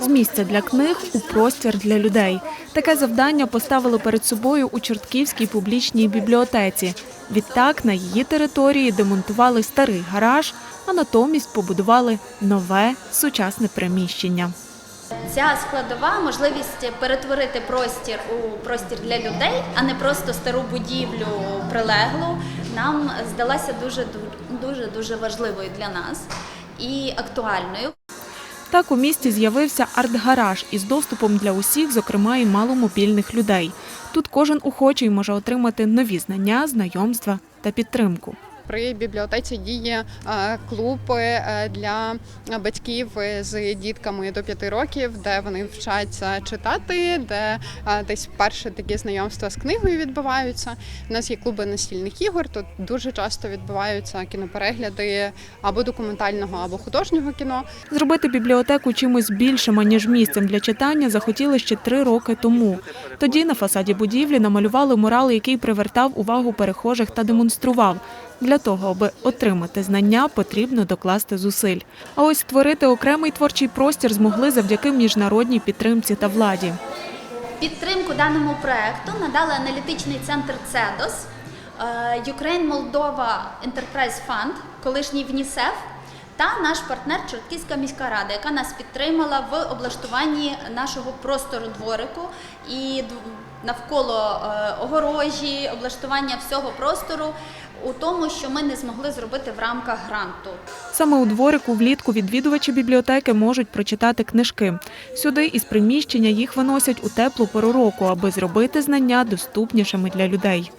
з місця для книг у простір для людей. Таке завдання поставили перед собою у Чортківській публічній бібліотеці. Відтак на її території демонтували старий гараж, а натомість побудували нове сучасне приміщення. Ця складова можливість перетворити простір у простір для людей, а не просто стару будівлю прилеглу, нам здалася дуже дуже дуже важливою для нас і актуальною. Так у місті з'явився арт-гараж із доступом для усіх, зокрема і маломобільних людей. Тут кожен охочий може отримати нові знання, знайомства та підтримку. При бібліотеці діє е, клуб е, для батьків з дітками до 5 років, де вони вчаться читати, де е, десь перше такі знайомства з книгою відбуваються. У нас є клуби настільних ігор. Тут дуже часто відбуваються кіноперегляди або документального, або художнього кіно. Зробити бібліотеку чимось більшим, ніж місцем для читання, захотіли ще три роки тому. Тоді на фасаді будівлі намалювали мурал, який привертав увагу перехожих та демонстрував. Для того, аби отримати знання, потрібно докласти зусиль. А ось створити окремий творчий простір змогли завдяки міжнародній підтримці та владі. Підтримку даному проекту надали аналітичний центр ЦЕДОС, е, Ukraine Moldova Enterprise Fund, колишній ВНІСЕФ, та наш партнер Чортківська міська рада, яка нас підтримала в облаштуванні нашого простору дворику і навколо е, огорожі, облаштування всього простору у тому, що ми не змогли зробити в рамках гранту. Саме у дворику влітку відвідувачі бібліотеки можуть прочитати книжки. Сюди із приміщення їх виносять у теплу пору року, аби зробити знання доступнішими для людей.